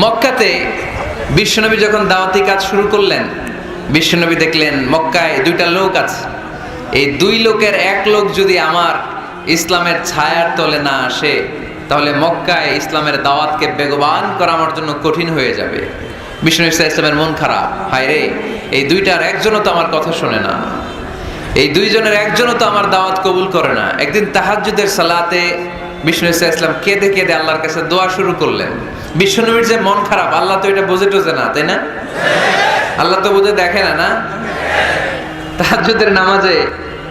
মক্কাতে বিশ্বনবী যখন দাওয়াতি কাজ শুরু করলেন, বিশ্বনবী দেখলেন মক্কায় দুইটা লোক আছে। এই দুই লোকের এক লোক যদি আমার ইসলামের ছায়ার তলে না আসে, তাহলে মক্কায় ইসলামের দাওয়াতকে বেগবান করা আমার জন্য কঠিন হয়ে যাবে। বিষ্ণু ইসলাম ইসলামের মন খারাপ। হায় রে, এই দুইটার একজনও তো আমার কথা শোনে না। এই দুইজনের একজনও তো আমার দাওয়াত কবুল করে না। একদিন তাহাজ্জুদের সালাতে বিষ্ণু কেঁদে কেঁদে আল্লাহর কাছে দোয়া শুরু করলেন। বিশ্বনবীর যে মন খারাপ, আল্লাহ তো এটা বোঝে টোঝে না, তাই না? আল্লাহ তো বোঝে দেখে না না? তাহাজ্জুদের নামাজে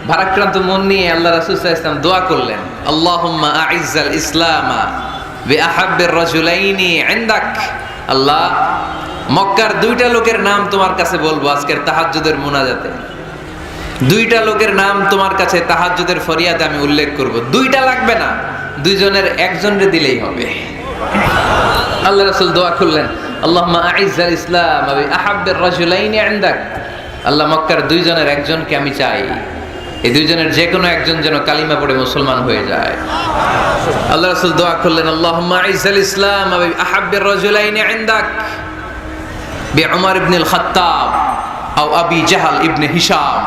ভারাক্রান্ত মন নিয়ে আল্লাহ রাসূল সাল্লাল্লাহু দোয়া করলেন, আল্লাহুম্মা আইজ্জাল ইসলামা আল্লাহ, মক্কার দুইটা লোকের নাম তোমার কাছে বলব আজকের তাহাজ্জুদের মুনাজাতে। দুইটা লোকের নাম তোমার কাছে তাহাজ্জুদের ফরিয়াদে আমি উল্লেখ করব। দুইটা লাগবে না, দুইজনের একজনরে দিলেই হবে। আল্লাহ রাসূল দোয়া আল্লাহুম্মা আইজ্জাল ইসলাম ওয়া আহাব্বির রাজুলাইনি ইনদাক। আল্লাহ মক্কার দুইজনের একজনকে আমি চাই। এই দুইজনের যে কোনো একজন যেন কালিমা পড়ে মুসলমান হয়ে যায়। আল্লাহ রাসূল দোয়া করলেন, আল্লাহুম্মা আইজ্জাল ইসলাম ওয়া আহাব্বির রাজুলাইনি ইনদাক। বিউমর ইবনে আল আবি জাহাল ইবনে হিশাম।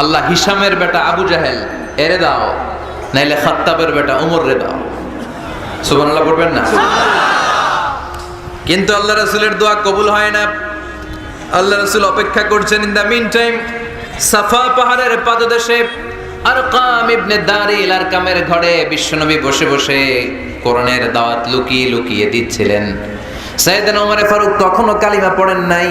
আল্লাহ হিসামের বেটা আবু জাহেল, এরে দাও। নাইলে খাত্তাবের বেটা উমর রে দাও। সুবহানাল্লাহ পড়বেন না? কিন্তু আল্লাহ রাসূলের দোয়া কবুল হয় না। আল্লাহ রাসূল অপেক্ষা করছেন, ইন দা মিন টাইম সাফা পাহাড়ের পাদদেশে আরকাম ইবনে দারিল আরকামের ঘরে বিশ্বনবী বসে বসে কোরআনের দাওয়াত লুকিয়ে লুকিয়ে দিচ্ছিলেন। সাইয়েদনা ওমর ফারুক তখনও কালিমা পড়েন নাই।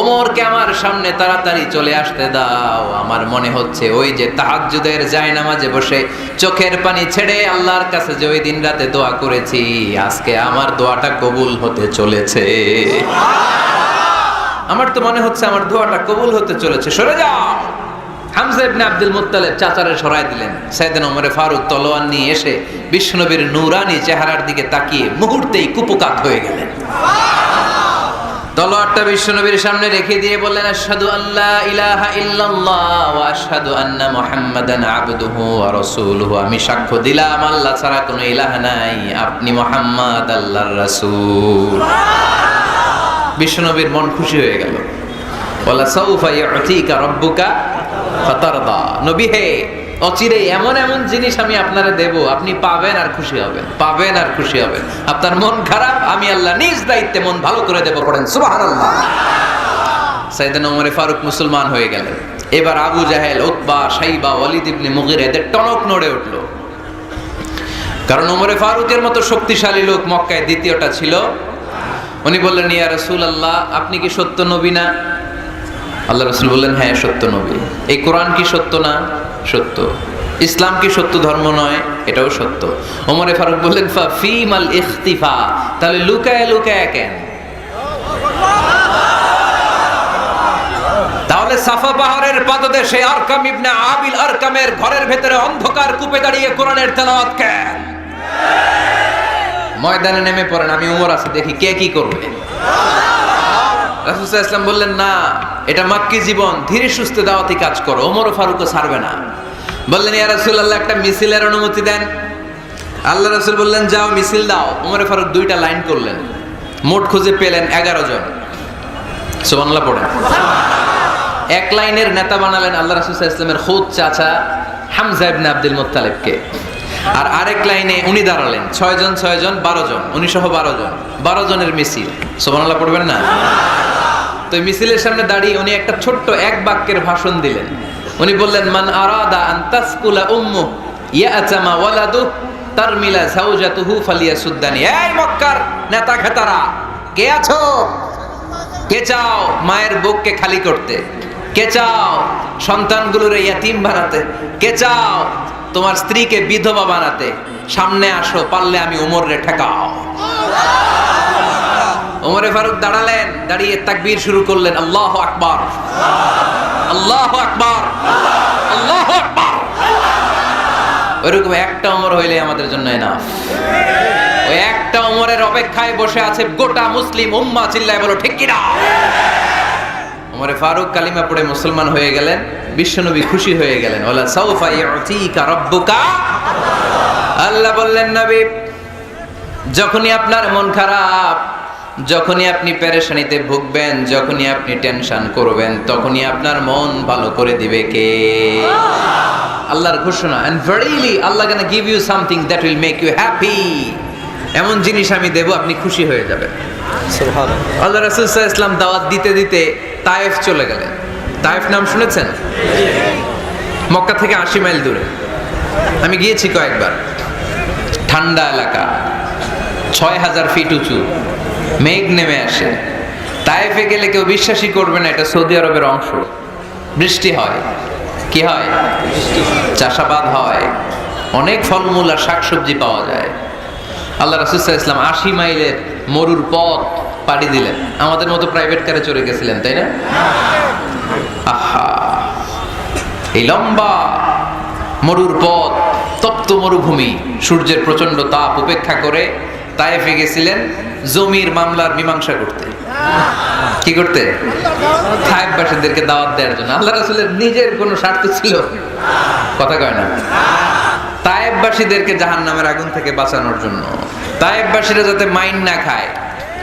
ওমরকে আমার সামনে তাড়াতাড়ি চলে আসতে দাও। আমার মনে হচ্ছে ওই যে তাহাজ্জুদের যায় নামাজে বসে চোখের পানি ছেড়ে আল্লাহর কাছে যে ওই দিন রাতে দোয়া করেছি আজকে আমার দোয়াটা কবুল হতে চলেছে। আমার তো মনে হচ্ছে আমার দোয়াটা কবুল হতে চলেছে। সরে যাও। হামজা ইবনে আব্দুল মুত্তালিব চাচারে সরাই দিলেন। সাইয়েদ ওমরে ফারুক তলোয়ার নিয়ে এসে বিষ্ণুনবীর নূরানি চেহারার দিকে তাকিয়ে মুহূর্তেই কুপকাত হয়ে গেলেন। তলোয়ারটা বিশ্বনবীর সামনে রেখে দিয়ে বললেন, আশহাদু আল্লাহ ইলাহা ইল্লাল্লাহ ওয়া আশহাদু আন্না মুহাম্মাদান আবদুহু ওয়া রাসূলুহু। আমি সাক্ষ্য দিলাম, আল্লাহ ছাড়া কোনো ইলাহ নাই, আপনি মুহাম্মদ আল্লাহর রাসূল। বিশ্বনবীর মন খুশি হয়ে গেল। বলা সাউফা ইউতিকা রাব্বুকা ফাতারদা। নবী হে অচিরে এমন এমন জিনিস আমি আপনারে দেব, আপনি পাবেন আর খুশি হবেন, পাবেন আর খুশি হবেন। আপনার মন খারাপ, আমি আল্লাহ নিজ দায়িত্বে মন ভালো করে দেব, পড়েন সুবহানাল্লাহ। সাইয়েদান ওমরে ফারুক মুসলমান হয়ে গেলেন। এবার আবু জাহেল, উতবা সাইবা ওয়ালিদ ইবনে মুগির এদের টনক নড়ে উঠল। কারণ ওমরে ফারুকের মতো শক্তিশালী লোক মক্কায় দ্বিতীয়টা ছিল। উনি বললেন, ইয়া রসুল আল্লাহ আপনি কি সত্য নবী না? আল্লাহ রসুল বললেন হ্যাঁ সত্য নবী। এই কোরআন কি সত্য না? সত্য। ইসলাম কি সত্য ধর্ম নয়? এটাও সত্য। ওমরে ফারুক বললেন তাহলে লুকায় লুকায় কেন? তাহলে সাফা পাহাড়ের পাদদেশে আরকাম ইবনে আবিল আরকামের ঘরের ভেতরে অন্ধকার কূপে দাঁড়িয়ে কোরআনের তেলাওয়াত কেন? ময়দানে নেমে পড়েন, আমি উমর আছে, দেখি কে কি করবে? রাসুল ইসলাম বললেন, না, এটা মাক্কি জীবন, ধীরে সুস্থে দাওয়াতি কাজ করো, ওমর ফারুকও ছাড়বে না। বললেন, ইয়া রাসূল আল্লাহ একটা মিছিলের অনুমতি দেন। আল্লাহ রাসূল বললেন, যাও, মিছিল দাও। ওমর ফারুক দুইটা লাইন করলেন। মোট খুঁজে পেলেন এগারো জন। সুবহানাল্লাহ, পড়েন। এক লাইনের নেতা বানালেন আল্লাহ রাসূল ইসলামের খুদ চাচা হামজা ইবনে আব্দুল মুত্তালিবকে। আর আরেক লাইনে উনি দাঁড়ালেন। ছয় জন ছয় জন বারো জন উনি সহ বারো জন বারো জনের মিছিল। সুবহানাল্লাহ, পড়বেন না? তো মিছিলের সামনে দাঁড়িয়ে উনি একটা ছোট্ট এক বাক্যের ভাষণ দিলেন। উনি বললেন, মান আরাদা আন তাসকুলা উম্মু, ইয়াতামা ওয়ালাদু, তারমিলা জাওজাতুহু ফালিয়াসুদ্দানি। এই মক্কার নেতা খেতারা কে আছো? কে চাও মায়ের বুককে খালি করতে? কে চাও সন্তানগুলোর ইয়াতিম বানাতে? কে চাও তোমার স্ত্রীকে বিধবা বানাতে। সামনে আসো, পারলে আমি উমরে ঠেকাও। ওমরে ফারুক দাঁড়ালেন, দাঁড়িয়ে তাকবীর শুরু করলেন, আল্লাহ আকবার। আল্লাহ আকবার। আল্লাহ ওইরকম একটা অমর হইলে আমাদের জন্য না ওই একটা অমরের অপেক্ষায় বসে আছে গোটা মুসলিম উম্মা, চিল্লায় বলো, ঠিক কিনা? ওমরে ফারুক কালিমা পড়ে মুসলমান হয়ে গেলেন বিশ্বনবী খুশি হয়ে গেলেন। ওলা সাউফা ইউতিকা রাব্বুকা? আল্লাহ বললেন নবী যখনই আপনার মন খারাপ যখনই আপনি পেরেশানিতে ভুগবেন যখনই আপনি টেনশন করবেন তখনই আপনার মন ভালো করে দিবে কে? আল্লাহর ঘোষণা। And verily Allah gonna give you something that will make you happy এমন জিনিস আমি দেব আপনি খুশি হয়ে যাবেন। আল্লাহ রাসূল ইসলাম দাওয়াত দিতে দিতে তায়েফ চলে গেলেন তায়েফ নাম শুনেছেন? মক্কা থেকে আশি মাইল দূরে। আমি গিয়েছি কয়েকবার। ঠান্ডা এলাকা। ছয় হাজার ফিট উঁচু। মেঘ নেমে আসে। তায়েফে গেলে কেউ বিশ্বাসই করবে না, এটা সৌদি আরবের অংশ। বৃষ্টি হয়। কি হয়? চাষাবাদ হয়। অনেক ফলমূল আর শাকসবজি পাওয়া যায়। আল্লাহ রাসুসাহ ইসলাম আশি মাইলের মরুর পথ পাড়ি দিলেন। আমাদের মতো প্রাইভেট কারে চড়ে গেছিলেন, তাই না? আহা! এই লম্বা মরুর পথ, তপ্ত মরুভূমি, সূর্যের প্রচণ্ড তাপ উপেক্ষা করে তায়েফে গেছিলেন জমির মামলার মীমাংসা করতে। কি করতে? তায়েফবাসীদেরকে দাওয়াত দেওয়ার জন্য। আল্লাহ রাসূলের নিজের কোনো স্বার্থ ছিল। কথা কয় না। তায়েববাসীদেরকে জাহান নামের আগুন থেকে বাঁচানোর জন্য। তায়েববাসীরা যাতে মাইন না খায়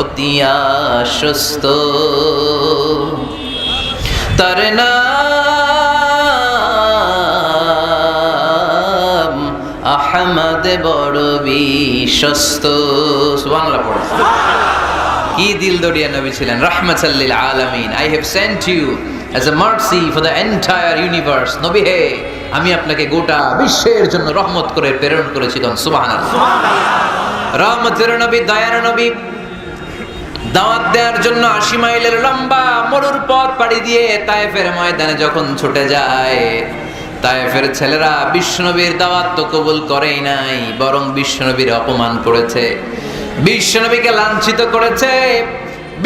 অতি আশ্বস্ত। তার নাম আহমদ বড় বিশ্বস্ত। সুবহানাল্লাহ, পড়ে। কি দিল দড়িয়া নবী ছিলেন? রাহমাতাল্লিল আলামিন। I have sent you as a mercy for the entire universe নবী হে, আমি আপনাকে গোটা বিশ্বের জন্য রহমত করে প্রেরণ করেছিলাম সুবহানাল্লাহ। রহমতের নবী, দয়ার নবী দাওয়াত দেওয়ার জন্য আশি মাইলের লম্বা মরুর পথ পাড়ি দিয়ে তায়েফের ময়দানে যখন ছুটে যায়, তায়েফের ছেলেরা বিশ্বনবীর দাওয়াত তো কবুল করেই নাই, বরং বিশ্বনবীর অপমান করেছে। বিশ্বনবীকে লাঞ্ছিত করেছে,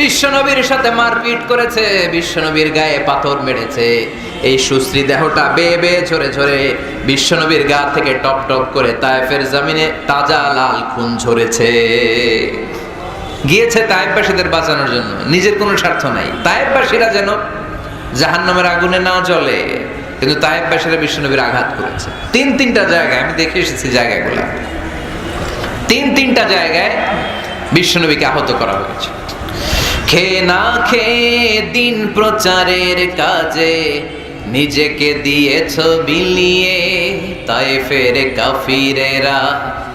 বিশ্বনবীর সাথে মারপিট করেছে, বিশ্বনবীর গায়ে পাথর মেরেছে। এই সুশ্রী দেহটা বেয়ে বেয়ে ঝরে ঝরে বিশ্বনবীর গা থেকে টপ টপ করে তায়েফের জমিনে তাজা লাল খুন ঝরেছে। গিয়েছে তায়েববাসীদের বাঁচানোর জন্য। নিজের কোনো স্বার্থ নাই। তায়েববাসীরা যেন জাহান্নামের আগুনে না জ্বলে, কিন্তু তায়েববাসীরা বিশ্বনবীর আঘাত করেছে। তিন তিনটা জায়গায়, আমি দেখে এসেছি জায়গাগুলো। তিন তিনটা জায়গায় বিশ্বনবীকে আহত করা হয়েছে। খেয়ে না খেয়ে দিন প্রচারের কাজে নিজেকে দিয়েছ বিলিয়ে তাই ফের কাফিরেরা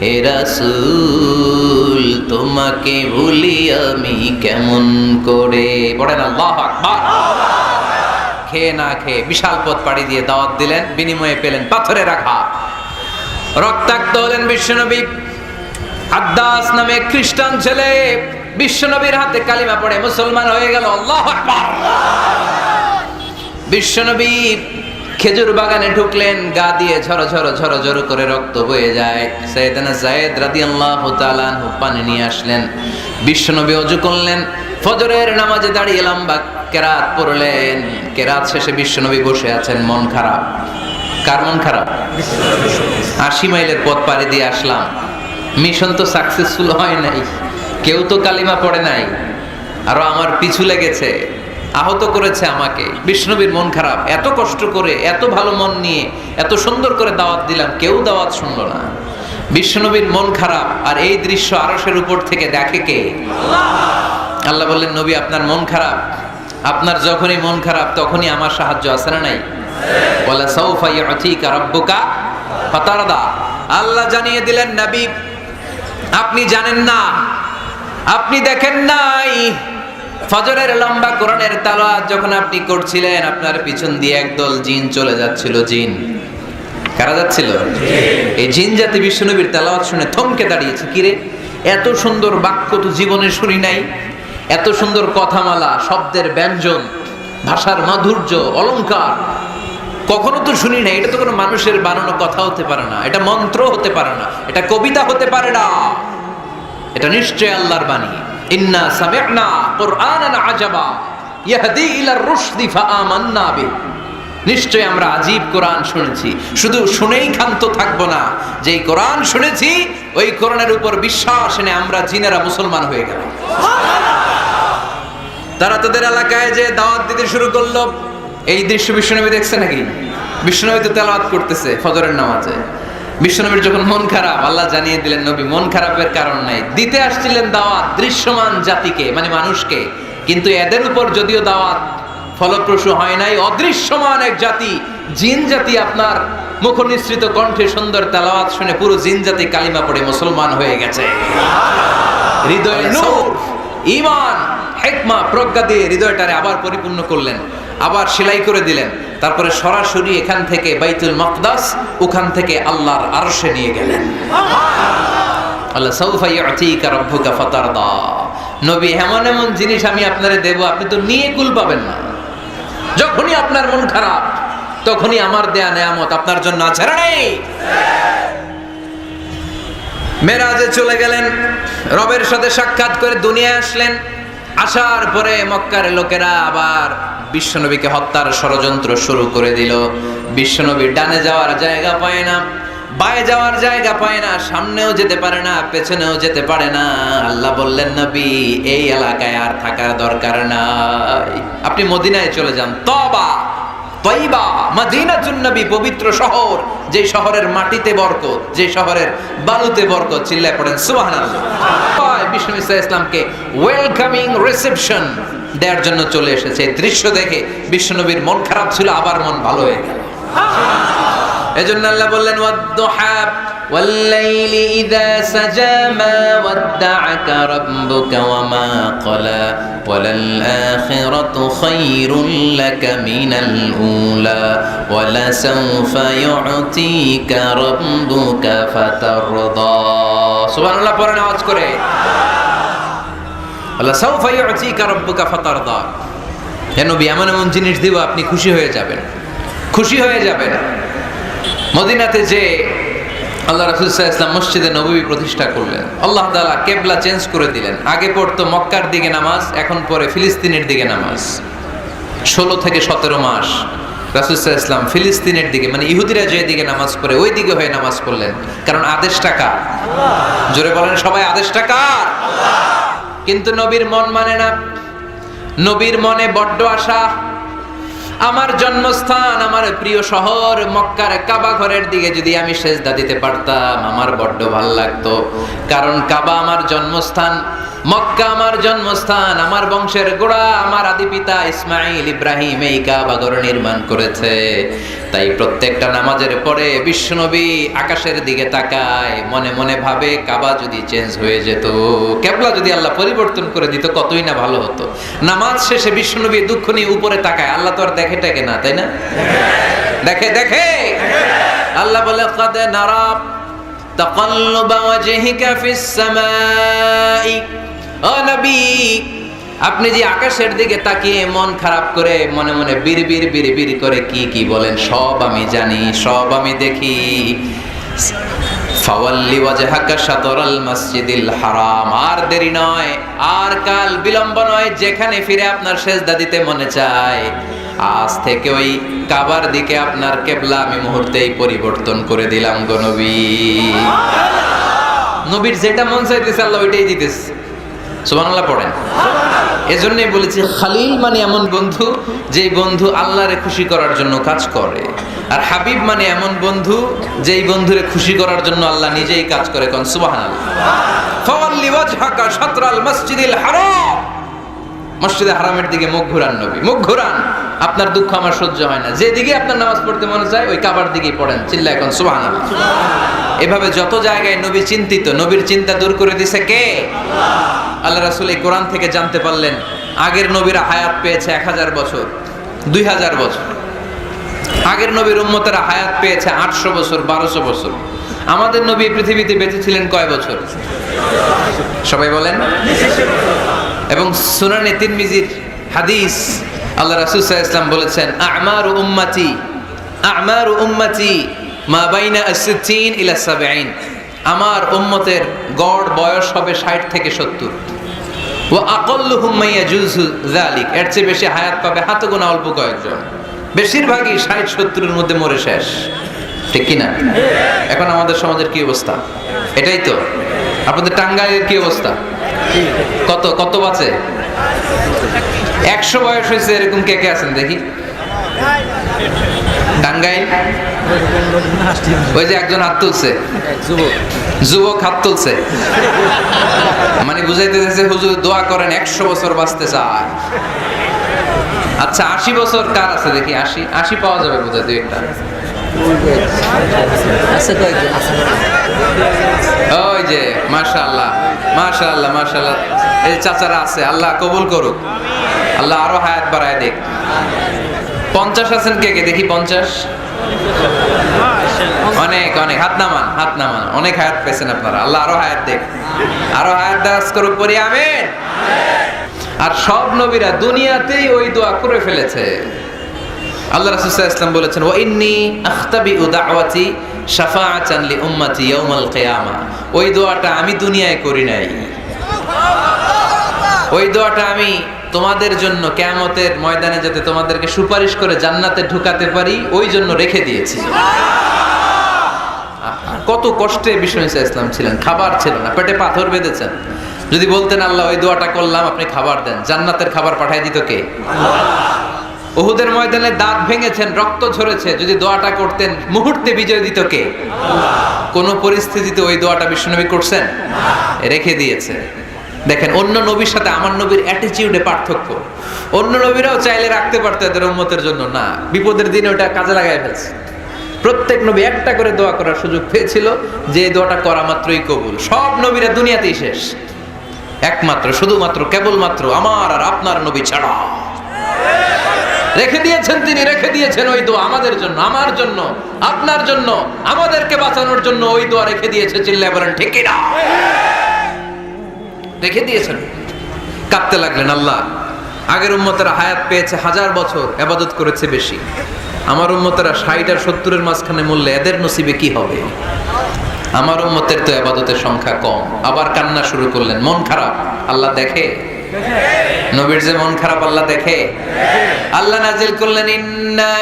হে রাসূল, তোমাকে ভুলি আমি কেমন করে? পড়েন আল্লাহ আকবার। খেয়ে না খেয়ে বিশাল পথ পাড়ি দিয়ে দাওয়াত দিলেন, বিনিময়ে পেলেন পাথরে রাখা রক্তাক্ত হলেন বিশ্বনবী। আদাস নামে খ্রিস্টান ছেলে, বিশ্বনবীর হাতে কালিমা পড়ে মুসলমান হয়ে গেল। আল্লাহ আকবার। বিশ্বনবী খেজুর বাগানে ঢুকলেন, গা দিয়ে ঝরো ঝরো ঝরো ঝরো করে রক্ত বয়ে যায়। সৈয়দানা জায়েদ রাদিয়াল্লাহু তাআলা পানি নিয়ে আসলেন। বিশ্বনবী অজু করলেন, ফজরের নামাজে দাঁড়িয়ে লম্বা কেরাত পড়লেন। কেরাত শেষে বিশ্বনবী বসে আছেন, মন খারাপ। কার মন খারাপ? আশি মাইলের পথ পাড়ি দিয়ে আসলাম। মিশন তো সাকসেসফুল হয় নাই। কেউ তো কালিমা পড়ে নাই। আরও আমার পিছু লেগেছে। আহত করেছে আমাকে। বিষ্ণবীর মন খারাপ। এত কষ্ট করে, এত ভালো মন নিয়ে, এত সুন্দর করে দাওয়াত দিলাম, কেউ দাওয়াত শুনল না। বিষ্ণবীর মন খারাপ। আর এই দৃশ্য আরসের উপর থেকে দেখে কে? আল্লাহ বললেন, নবী, আপনার মন খারাপ। আপনার যখনই মন খারাপ, তখনই আমার সাহায্য আছে না নাই? বলে আল্লাহ জানিয়ে দিলেন, নবী, আপনি জানেন না। আপনি দেখেন নাই। ফজরের লম্বা কোরআনের তালাওয়াত যখন আপনি করছিলেন আপনার পিছন দিয়ে একদল জিন চলে যাচ্ছিল জিন। কারা যাচ্ছিল? এই জিন জাতি বিশ্বনবীর তালাওয়াত শুনে থমকে দাঁড়িয়েছে। কিরে এত সুন্দর বাক্য তো জীবনে শুনি নাই। এত সুন্দর কথামালা শব্দের ব্যঞ্জন ভাষার মাধুর্য অলংকার। কখনো তো শুনি না এটা তো কোনো মানুষের বানানো কথা হতে পারে না। এটা মন্ত্র হতে পারে না। এটা কবিতা হতে পারে না। এটা নিশ্চয় আল্লাহর বাণী। ইন্না সামি'না কুরআনান আজাবা, ইয়াহদি ইলার রুশদি ফাআমান্না নিশ্চয় আমরা আজীব কোরআন শুনেছি। শুধু শুনেই ক্ষান্ত না কোরআন শুনেছি, ওই কোরআনের উপর বিশ্বাস এনে আমরা জিনেরা মুসলমান হয়ে গেল তারা তাদের এলাকায় যে দাওয়াত দিতে শুরু করল, এই দৃশ্য বিশ্বনবী দেখছে নাকি? বিশ্বনবী তো তেলাওয়াত করতেছে ফজরের নামাজে। বিশ্বনবীর যখন মন খারাপ আল্লাহ জানিয়ে দিলেন নবী মন খারাপের কারণ নাই। দিতে আসছিলেন দাওয়াত দৃশ্যমান জাতিকে মানে মানুষকে। কিন্তু এদের উপর যদিও দাওয়াত ফলপ্রসূ হয় নাই অদৃশ্যমান এক জাতি জিন জাতি আপনার মুখ নিঃসৃত কণ্ঠে সুন্দর তেলাওয়াত শুনে পুরো জিন জাতি কালিমা পড়ে মুসলমান হয়ে গেছে। হৃদয়ে নূর ইমান হেকমা প্রজ্ঞা দিয়ে হৃদয়টারে আবার পরিপূর্ণ করলেন। আবার সেলাই করে দিলেন। তারপরে সরাসরি এখান থেকে বাইতুল মকদাস, ওখান থেকে আল্লাহর আরশে নিয়ে গেলেন। আল্লাহ সৌফা ইয়াতিকা নবী, এমন এমন জিনিস আমি আপনারে দেব, আপনি তো নিয়ে কুল পাবেন না। যখনই আপনার মন খারাপ, তখনই আমার দেয়া নেয়ামত আপনার জন্য আছে নেই মেরাজে চলে গেলেন, রবের সাথে সাক্ষাৎ করে দুনিয়ায় আসলেন। আসার পরে মক্কার লোকেরা আবার বিশ্বনবীকে হত্যার ষড়যন্ত্র শুরু করে দিল। বিশ্বনবী ডানে যাওয়ার জায়গা পায় না, বায়ে যাওয়ার জায়গা পায় না, সামনেও যেতে পারে না, পেছনেও যেতে পারে না। আল্লাহ বললেন, নবী, এই এলাকায় আর থাকার দরকার নাই। আপনি মদিনায় চলে যান। তবা তৈবা, মাদিনাতুন নবী, পবিত্র শহর যে শহরের মাটিতে বরকত যে শহরের বালুতে বরকত, চিল্লায় পড়েন, সুবহানাল্লাহ। বিষ্ণু ইসা ইসলামকে ওয়েলকামিং রিসেপশন দেওয়ার জন্য চলে এসেছে। এই দৃশ্য দেখে বিশ্বনবীর মন খারাপ ছিল, আবার মন ভালো হয়ে গেল। এজন্য আল্লাহ বললেন والليل إذا سجى ما ودعك ربك وما قلى وللآخرة خير لك من الأولى ولسوف يعطيك ربك فترضى سبحان الله পড়েন আওয়াজ করে আল্লাহ সাউফা ইউতিকা রাব্বুকা ফাতারদা হে নবী এমন এমন জিনিস দিব আপনি খুশি হয়ে যাবেন খুশি হয়ে যাবেন মদিনাতে যে আল্লাহ রাসুল ইসলাম মসজিদে নবী প্রতিষ্ঠা করলেন। আল্লাহ তাআলা কেবলা চেঞ্জ করে দিলেন। আগে পড়তো মক্কার দিকে নামাজ, এখন পরে ফিলিস্তিনের দিকে নামাজ। ষোলো থেকে সতেরো মাস রাসুলসাহ ইসলাম ফিলিস্তিনের দিকে মানে ইহুদিরা যে দিকে নামাজ পড়ে, ওই দিকে হয়ে নামাজ পড়লেন। কারণ আদেশটা কার? জোরে বলেন সবাই, আদেশটা কার? কিন্তু নবীর মন মানে না। নবীর মনে বড্ড আশা আমার জন্মস্থান, আমার প্রিয় শহর, মক্কার কাবা ঘরের দিকে যদি আমি সেজদা দিতে পারতাম, আমার বড্ড ভালো লাগতো। কারণ কাবা আমার জন্মস্থান। মক্কা আমার জন্মস্থান, আমার বংশের গোড়া, আমার আদি পিতা ইসমাইল ইব্রাহিম এই কাবা ঘর নির্মাণ করেছে। তাই প্রত্যেকটা নামাজের পরে বিশ্বনবী আকাশের দিকে তাকায়, মনে মনে ভাবে কাবা যদি চেঞ্জ হয়ে যেত, কেবলা যদি আল্লাহ পরিবর্তন করে দিত, কতই না ভালো হতো। নামাজ শেষে বিশ্বনবী দুঃখ নিয়ে উপরে তাকায়, আল্লাহ তো আর দেখে টেকে না, তাই না? দেখে দেখে! আল্লাহ বলে, কাদে নারাব তাকাল্লুবা ওয়াজহিকা ফিস সামাই। ও নবী আপনি যে আকাশের দিকে তাকিয়ে মন খারাপ করে মনে মনে বিড় বিড় বিড় বিড় করে কি কি বলেন সব আমি জানি সব আমি দেখি। ফাওয়াল্লি ওয়াজহাকা শাতরাল মসজিদিল হারাম। আর দেরি নয় আর কাল বিলম্ব নয় যেখানে ফিরে আপনার সেজদা দিতে মনে চায়। আজ থেকে ওই কাবার দিকে আপনার কেবলা আমি মুহূর্তেই পরিবর্তন করে দিলাম গো নবী। নবীর যেটা মন চাইতেছে আল্লাহ ওইটাই দিতেছে। সুবহানাল্লাহ পড়েন। এজন্যই বলেছি, খালিল মানে এমন বন্ধু যেই বন্ধু আল্লাহরে খুশি করার জন্য কাজ করে। আর হাবিব মানে এমন বন্ধু যেই বন্ধুরে খুশি করার জন্য আল্লাহ নিজেই কাজ করে কোন সুবাহ মসজিদে হারামের দিকে মুখ ঘুরান নবী, মুখ ঘুরান। আপনার দুঃখ আমার সহ্য হয় না। যেদিকে আপনার নামাজ পড়তে মনে চায়, ওই কাবার দিকেই পড়েন। চিল্লা এখন, সুবহানাল্লাহ। এভাবে যত জায়গায় নবী চিন্তিত, নবীর চিন্তা দূর করে দিছে কে? আল্লাহ রাসূল এই কোরআন থেকে জানতে পারলেন, আগের নবীরা হায়াত পেয়েছে এক হাজার বছর, দুই হাজার বছর। আগের নবীর উম্মতেরা হায়াত পেয়েছে আটশো বছর, বারোশো বছর। আমাদের নবী পৃথিবীতে বেঁচে ছিলেন কয় বছর? সবাই বলেন। এবং সুনানে তিরমিজির হাদিস আল্লাহ রাসূল ইসলাম বলেছেন, আমার উম্মতি আমার উম্মতি, মা বাইনা ইলা আমার উম্মতের গড় বয়স হবে 60 থেকে 70 ওয়া আকাল্লুহুম মা ইয়াজুজু যালিক। এর চেয়ে বেশি হায়াত পাবে হাত গোনা অল্প কয়েকজন। বেশিরভাগই 60 70 এর মধ্যে মরে শেষ। ঠিক কি না? এখন আমাদের সমাজের কি অবস্থা? এটাই তো। আপনাদের টাঙ্গাইলের কি অবস্থা? কত কত বাঁচে একশো বয়স হয়েছে এরকম কে কে আছেন দেখি? টাঙ্গাইল ওই যে একজন হাত তুলছে। যুবক হাত তুলছে। মানে বুঝাইতে চাইছে হুজুর দোয়া করেন একশো বছর বাঁচতে চায়। আচ্ছা আশি বছর কার আছে দেখি? আশি আশি পাওয়া যাবে বোধহয় দুই একটা। ওই যে মাশাআল্লাহ মাশাআল্লাহ মাশাআল্লাহ। এই চাচারা আছে আল্লাহ কবুল করুক। আল্লাহ আরও হায়াত বাড়ায় দেখ। পঞ্চাশ আছেন কে কে? দেখি পঞ্চাশ। অনেক অনেক। হাত নামান হাত নামান। অনেক হায়াত পেয়েছেন আপনারা। আল্লাহ আরও হায়াত দেখ। আরও হায়াত দাস করুক পরি আমেন। আর সব নবীরা দুনিয়াতেই ওই দোয়া করে ফেলেছে। আল্লাহ রাসূল ইসলাম বলেছেন, ওয়া ইন্নী আখতাবি দাওয়াতি শাফাআতান লি উম্মতি ইয়াউমাল কিয়ামা। ওই দোয়াটা আমি দুনিয়ায় করি নাই। ওই দোয়াটা আমি তোমাদের জন্য কিয়ামতের ময়দানে যাতে তোমাদেরকে সুপারিশ করে জান্নাতে ঢুকাতে পারি, ওই জন্য রেখে দিয়েছি। কত কষ্টে বিষ্ণু ইসা ইসলাম ছিলেন, খাবার ছিল না, পেটে পাথর বেঁধেছেন। যদি বলতেন, আল্লাহ, ওই দোয়াটা করলাম, আপনি খাবার দেন। জান্নাতের খাবার পাঠাই দিত কে? ওহুদের ময়দানে দাঁত ভেঙেছেন, রক্ত ঝরেছে, যদি দোয়াটা করতেন, মুহূর্তে বিজয় দিত কে? কোন পরিস্থিতিতে ওই দোয়াটা বিশ্বনবী করছেন? রেখে দিয়েছে। দেখেন, অন্য নবীর সাথে আমার নবীর অ্যাটিচিউডে পার্থক্য। অন্য নবীরাও চাইলে রাখতে পারতো এদের উম্মতের জন্য। না, বিপদের দিনে ওটা কাজে লাগাই ফেলছে। প্রত্যেক নবী একটা করে দোয়া করার সুযোগ পেয়েছিল যে দোয়াটা করা মাত্রই কবুল। সব নবীরা দুনিয়াতেই শেষ। একমাত্র, শুধুমাত্র, কেবলমাত্র আমার আর আপনার নবী ছাড়া। রেখে দিয়েছেন তিনি, রেখে দিয়েছেন ওই দোয়া আমাদের জন্য, আমার জন্য, আপনার জন্য, আমাদেরকে বাঁচানোর জন্য ওই দোয়া রেখে দিয়েছে, চিল্লায় বলেন, ঠিক না রেখে দিয়েছেন। কাঁদতে লাগলেন আল্লাহ। আগের উম্মতেরা হায়াত পেয়েছে হাজার বছর, আবাদত করেছে বেশি। আমার উম্মতেরা ষাট আর সত্তরের মাঝখানে মূল্যে এদের নসিবে কি হবে? আমার উম্মতের তো আবাদতের সংখ্যা কম। আবার কান্না শুরু করলেন, মন খারাপ। আল্লাহ দেখে। নবীর যে মন খারাপ, আল্লাহ দেখে। আল্লাহ নাজিল করলেন, ইন্না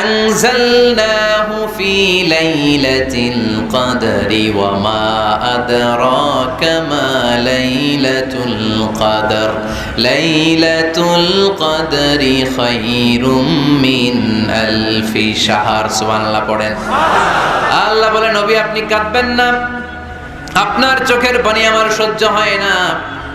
আনজালনাহু ফি লাইলাতিল কদরি ওয়া মা আদরাকা মা লাইলাতুল কদর। লাইলাতুল কদরি খায়রুম মিন আলফি শাহর। সুবহানাল্লাহ পড়েন। আল্লাহ বলে, নবী, আপনি কাঁদবেন না। আপনার চোখের পানি আমার সহ্য হয় না।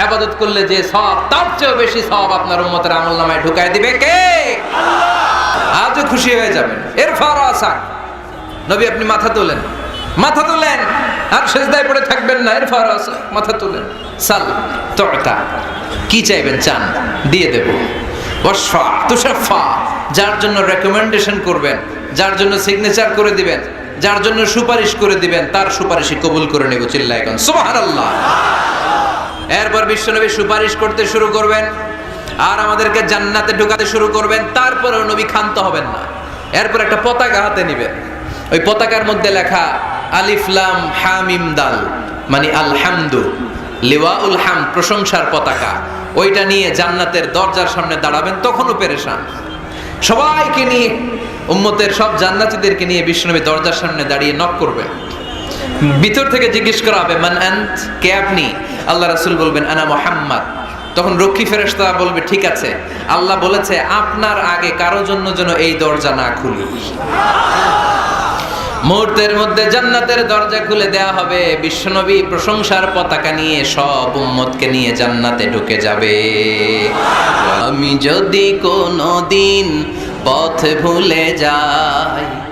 আবাদত করলে যে সব তার চেয়েও বেশি সব আপনার উম্মতের আমল নামায় ঢুকাই দিবে কে? আজও খুশি হয়ে যাবেন। এর ফারাসাক নবী আপনি মাথা তোলেন। মাথা তোলেন। আর সেজদায় পড়ে থাকবেন না। এর ফারাসাক মাথা তোলেন। সাল তটা কি চাইবেন? চান। দিয়ে দেব। ওয়াসফা তুষাফা যার জন্য রেকমেন্ডেশন করবেন যার জন্য সিগনেচার করে দিবেন যার জন্য সুপারিশ করে দিবেন তার সুপারিশই কবুল করে নেব চিল্লা এখন সুবহানাল্লাহ! এরপর বিশ্বনবী সুপারিশ করতে শুরু করবেন আর আমাদেরকে জান্নাতে ঢুকাতে শুরু করবেন, তারপরেও নবী ক্ষান্ত হবেন না। এরপর একটা পতাকা হাতে নিবেন ওই পতাকার মধ্যে লেখা আলিফলাম হামিম দাল মানে আলহামদু, লিওয়াউল হাম প্রশংসার পতাকা। ওইটা নিয়ে জান্নাতের দরজার সামনে দাঁড়াবেন, তখনও পেরেশান। সবাইকে নিয়ে, উম্মতের সব জান্নাতীদেরকে নিয়ে বিশ্বনবী দরজার সামনে দাঁড়িয়ে নক করবেন ভিতর থেকে জিজ্ঞেস করা হবে, মান আন্ত? কে আপনি? আল্লাহ রাসূল বলবেন, আনা মুহাম্মদ। তখন রক্ষী ফেরেশতা বলবে, ঠিক আছে। আল্লাহ বলেছে, আপনার আগে কারও জন্য যেন এই দরজা না খুলি। মুহূর্তের মধ্যে জান্নাতের দরজা খুলে দেয়া হবে। বিশ্বনবী প্রশংসার পতাকা নিয়ে সব উম্মতকে নিয়ে জান্নাতে ঢুকে যাবে। আমি যদি কোনো দিন পথ ভুলে যাই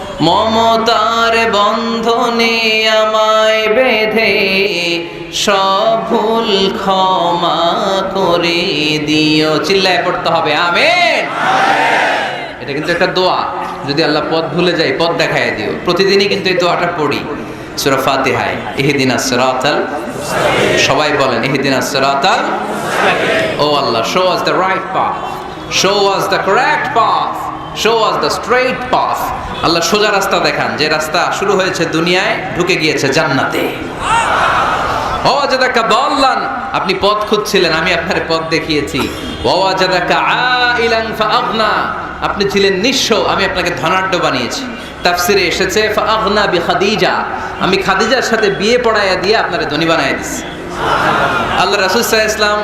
মমতার বন্ধনে আমায় বেঁধে সব ভুল ক্ষমা করে দিও। চিল্লায় পড়তে হবে, আমেন। এটা কিন্তু একটা দোয়া। যদি আল্লাহ পথ ভুলে যাই পথ দেখায় দিও। প্রতিদিনই কিন্তু এই দোয়াটা পড়ি। সূরা ফাতিহায়, ইহদিনা সিরাতাল সবাই বলেন, ইহদিনা সিরাতাল ও Allah show us the right path show us the correct path show us the straight path আল্লাহ সোজা রাস্তা দেখান। যে রাস্তা শুরু হয়েছে দুনিয়ায়, ঢুকে গিয়েছে জান্নাতে। ওয়াজাদাকা দাল্লান। আপনি পথ খুঁজছিলেন, আমি আপনার পথ দেখিয়েছি। ওয়াজাদাকা আইলান ফাআগনা। আপনি ছিলেন নিঃস্ব, আমি আপনাকে ধনাঢ্য বানিয়েছি। তাফসিরে এসেছে, ফাআগনা বি খাদিজা আমি খাদিজার সাথে বিয়ে পড়াইয়া দিয়ে আপনারে ধনী বানায় দিছি। আল্লাহ রাসূল সাল্লাল্লাহু আলাইহি ইসলাম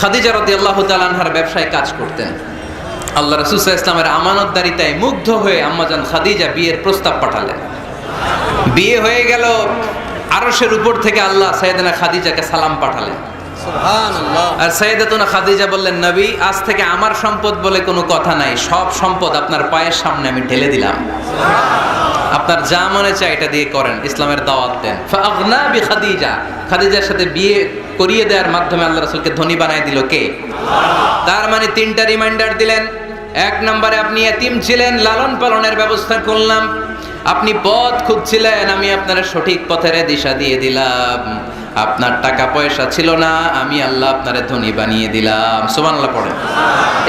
খাদিজা রাদিয়াল্লাহু তাআলা আনহার ব্যবসায় কাজ করতেন। আল্লাহ রাসূল সাল্লাল্লাহু আলাইহি ইসলামের আমানতদারিতায় মুগ্ধ হয়ে আম্মাজান খাদিজা বিয়ের প্রস্তাব পাঠালেন। বিয়ে হয়ে গেল আরসের উপর থেকে আল্লাহ সৈয়দনা খাদিজাকে সালাম পাঠালেন। আর সৈয়দাতুনা খাদিজা বললেন নবী আজ থেকে আমার সম্পদ বলে কোনো কথা নাই সব সম্পদ আপনার পায়ের সামনে আমি ঢেলে দিলাম। আপনার যা মনে চায় এটা দিয়ে করেন ইসলামের দাওয়াত দেন। ফাগনা বি খাদিজা খাদিজার সাথে বিয়ে করিয়ে দেওয়ার মাধ্যমে আল্লাহ রাসূলকে ধনী বানায় দিল কে? তার মানে তিনটা রিমাইন্ডার দিলেন। এক নম্বরে আপনি এতিম ছিলেন লালন পালনের ব্যবস্থা করলাম। আপনি পথ খুঁজছিলেন আমি আপনার সঠিক পথের দিশা দিয়ে দিলাম। আপনার টাকা পয়সা ছিল না আমি আল্লাহ আপনারে ধনী বানিয়ে দিলাম। সুবহানাল্লাহ পড়ে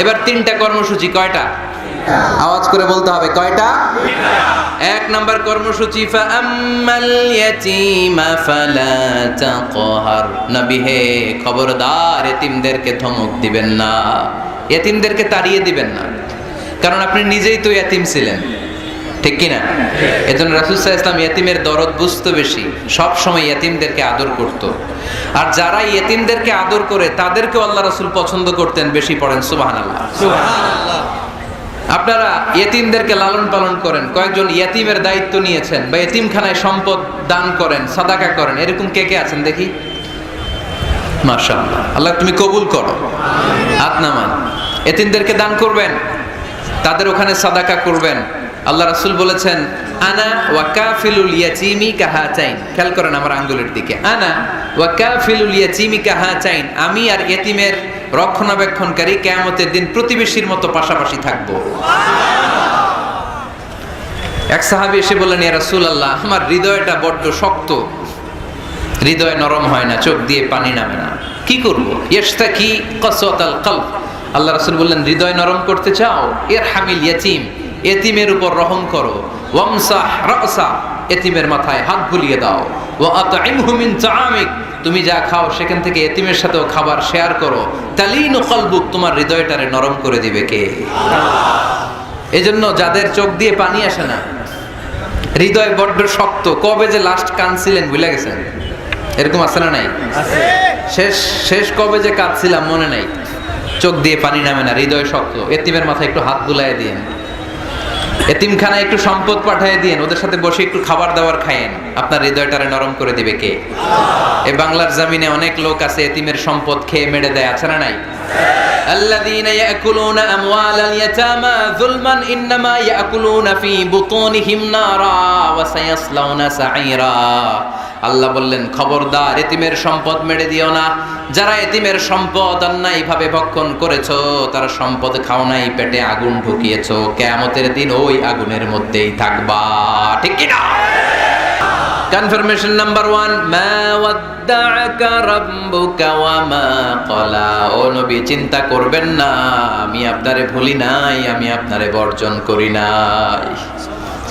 এবার তিনটা কর্মসূচি কয়টা? আওয়াজ করে বলতে হবে কয়টা? এক নাম্বার কর্মসূচি নবী হে খবরদার এতিমদেরকে ধমক দিবেন না। এতিমদেরকে তাড়িয়ে দিবেন না। কারণ আপনি নিজেই তো এতিম ছিলেন। ঠিক কিনা? এজন্য রাসুলসাহ ইসলাম এতিমের দরদ বুঝতো বেশি। সব সময় ইয়েতিমদেরকে আদর করত। আর যারা এতিমদেরকে আদর করে, তাদেরকেও আল্লাহ রাসুল পছন্দ করতেন, বেশি পড়েন। সুবাহান আল্লাহ আপনারা এতিমদেরকে লালন পালন করেন। কয়েকজন ইয়েতিমের দায়িত্ব নিয়েছেন বা এতিমখানায় সম্পদ দান করেন, সাদাকা করেন। এরকম কে কে আছেন দেখি? মাশাআল্লাহ। আল্লাহ তুমি কবুল করো। হাত এতিমদেরকে দান করবেন, তাদের ওখানে সাদাকা করবেন। আল্লাহ রাসুল বলেছেন, আনা ওয়াকাফিলুল ইয়াতীমি কাহাতাইন। খেয়াল করেন আমার আঙ্গুলের দিকে। আনা ওয়াকাফিলুল কাহা কাহাতাইন। আমি আর এতিমের রক্ষণাবেক্ষণকারী কিয়ামতের দিন প্রতিবেশীর মতো পাশাপাশি থাকব। এক সাহাবী এসে বললেন, ইয়া রাসূলুল্লাহ, আমার হৃদয়টা বড্ড শক্ত। হৃদয় নরম হয় না, চোখ দিয়ে পানি নামে না। কি করব? করব ইস্তাকি কসওয়াতাল কলব। আল্লাহ রাসূল বললেন হৃদয় নরম করতে চাও? এর হামিল ইয়াতিম এতিমের উপর রহম করো। ওয়ামসাহ রাসা এতিমের মাথায় হাত বুলিয়ে দাও। ওয়া আতইমহু মিন তাআমিক তুমি যা খাও সেখান থেকে এতিমের সাথেও খাবার শেয়ার করো। তালিনু কলবুক তোমার হৃদয়টারে নরম করে দিবে কে? এজন্য যাদের চোখ দিয়ে পানি আসে না হৃদয় বড্ড শক্ত। কবে যে লাস্ট কাঁদছিলেন ভুলে গেছেন? এরকম আছে না নাই? শেষ শেষ কবে যে কাঁদছিলাম মনে নাই। চোখ দিয়ে পানি নামে না হৃদয় শক্ত এতিমের মাথায় একটু হাত বুলাই দিন এতিমখানায় একটু সম্পদ পাঠিয়ে দিন ওদের সাথে বসে একটু খাবার দাবার খায়েন আপনার হৃদয়টারে নরম করে দিবে কে এই বাংলার জমিনে অনেক লোক আছে এতিমের সম্পদ খেয়ে মেরে দেয় আছে না নাই الذين يأكلون أموال اليتامى ظلما إنما يأكلون في بطونهم نارا وسيصلون سعيرا আল্লাহ বললেন, খবরদার, এতিমের সম্পদ মেরে দিও না। যারা এতিমের সম্পদ অন্যায় ভাবে ভক্ষণ করেছ, তারা সম্পদ খাও নাই, পেটে আগুন ঢুকিয়েছো। কেয়ামতের দিন ওই আগুনের মধ্যেই থাকবা। ঠিক কি না? কনফার্মেশন নাম্বার ওয়ান ও নবী, চিন্তা করবেন না, আমি আপনারে ভুলি নাই, আমি আপনারে বর্জন করি নাই।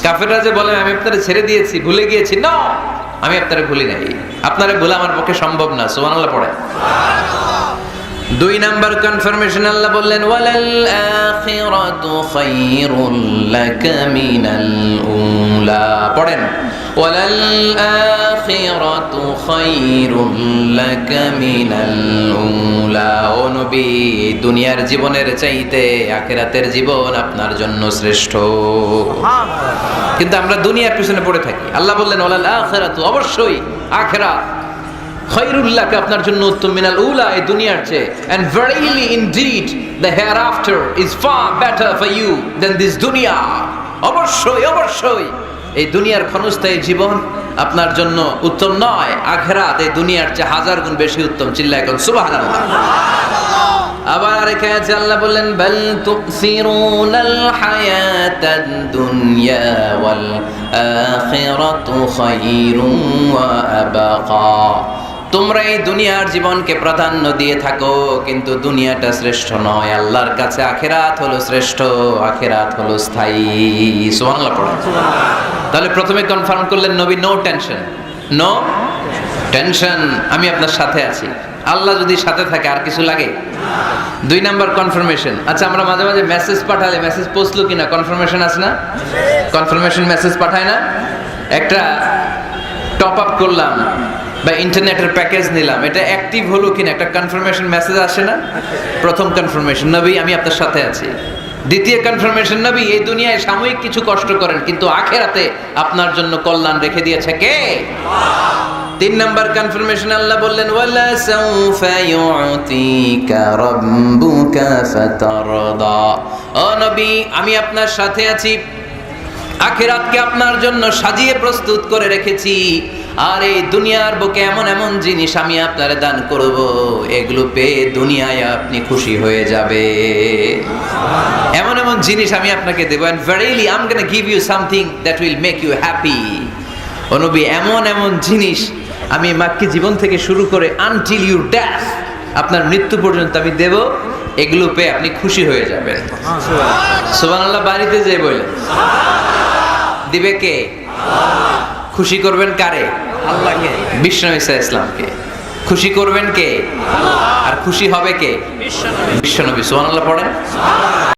কাফেররা যে বলে, আমি আপনারে ছেড়ে দিয়েছি, ভুলে গিয়েছি। না! আমি আপনারে ভুলি নাই। আপনারে ভুলে আমার পক্ষে সম্ভব না। সুবহানাল্লাহ পড়ে দুই নাম্বার কনফার্মেশন আল্লাহ বললেন ওয়ালাল আখিরাতু খায়রুল লাকা মিনাল উলা। পড়েন ওয়ালাল আখিরাতু খায়রুল লাকা মিনাল উলা। ও নবী দুনিয়ার জীবনের চাইতে আখিরাতের জীবন আপনার জন্য শ্রেষ্ঠ। কিন্তু আমরা দুনিয়ার পিছনে পড়ে থাকি। আল্লাহ বললেন ওয়ালাল আখিরাতু অবশ্যই আখিরাত। খৈরুল্লাহকে আপনার জন্য উত্তম মিনাল উলা এই দুনিয়ার চেয়ে। And verily indeed, the hereafter is far better for you than this দুনিয়া অবশ্যই অবশ্যই। এই দুনিয়ার ক্ষণস্থায়ী জীবন আপনার জন্য উত্তম নয়। আখেরাত এই দুনিয়ার চেয়ে হাজার গুণ বেশি উত্তম, চিল্লা এখন, সুবহানাল্লাহ। আবার আরেকে আছে আল্লাহ বললেন, বাল তুসিরুনাল দুনিয়া ওয়াল আখিরাতু আবাকা। তোমরা এই দুনিয়ার জীবনকে প্রাধান্য দিয়ে থাকো, কিন্তু দুনিয়াটা শ্রেষ্ঠ নয়। আল্লাহর কাছে আখেরাত হলো শ্রেষ্ঠ, আখেরাত হলো স্থায়ী। সুবহানাল্লাহ, পড়েন। তাহলে প্রথমে কনফার্ম করলেন নবী নো টেনশন নো টেনশন আমি আপনার সাথে আছি। আল্লাহ যদি সাথে থাকে, আর কিছু লাগে? দুই নাম্বার কনফার্মেশন আচ্ছা আমরা মাঝে মাঝে মেসেজ পাঠালে মেসেজ পৌঁছলো কিনা? কনফার্মেশন আছে না? কনফার্মেশন মেসেজ পাঠায় না? একটা টপ আপ করলাম। বা ইন্টারনেটের প্যাকেজ নিলাম, এটা অ্যাক্টিভ হলো কিনা, একটা কনফার্মেশন মেসেজ আসে না? প্রথম কনফার্মেশন নবী, আমি আপনার সাথে আছি। দ্বিতীয় কনফার্মেশন নবী, এই দুনিয়ায় সাময়িক কিছু কষ্ট করেন, কিন্তু আখেরাতে আপনার জন্য কল্যাণ রেখে দিয়েছে কে? তিন নাম্বার কনফার্মেশন আল্লাহ বললেন, ওয়ালা সাউফা ইউতিকা রাব্বুকা ফাতারদা। ও নবী, আমি আপনার সাথে আছি। আখিরাতকে আপনার জন্য সাজিয়ে প্রস্তুত করে রেখেছি। আর এই দুনিয়ার বুকে এমন এমন জিনিস আমি আপনারে দান করব এগুলো পেয়ে দুনিয়ায় আপনি খুশি হয়ে যাবে। এমন এমন জিনিস আমি আপনাকে দেবো। And verily I'm gonna give you something that will make you happy অনুবি এমন এমন জিনিস আমি মাক্কি জীবন থেকে শুরু করে আনটিল ইউ ড্যাথ আপনার মৃত্যু পর্যন্ত আমি দেব এগুলো পেয়ে আপনি খুশি হয়ে যাবেন। সুবহানাল্লাহ বাড়িতে যেয়ে বললেন। দিবে কে? খুশি করবেন কারে? আল্লাহকে। বিষ্ণু ইসা ইসলামকে খুশি করবেন কে? আর খুশি হবে কে? বিশ্বনবী আল্লাহ পড়েন।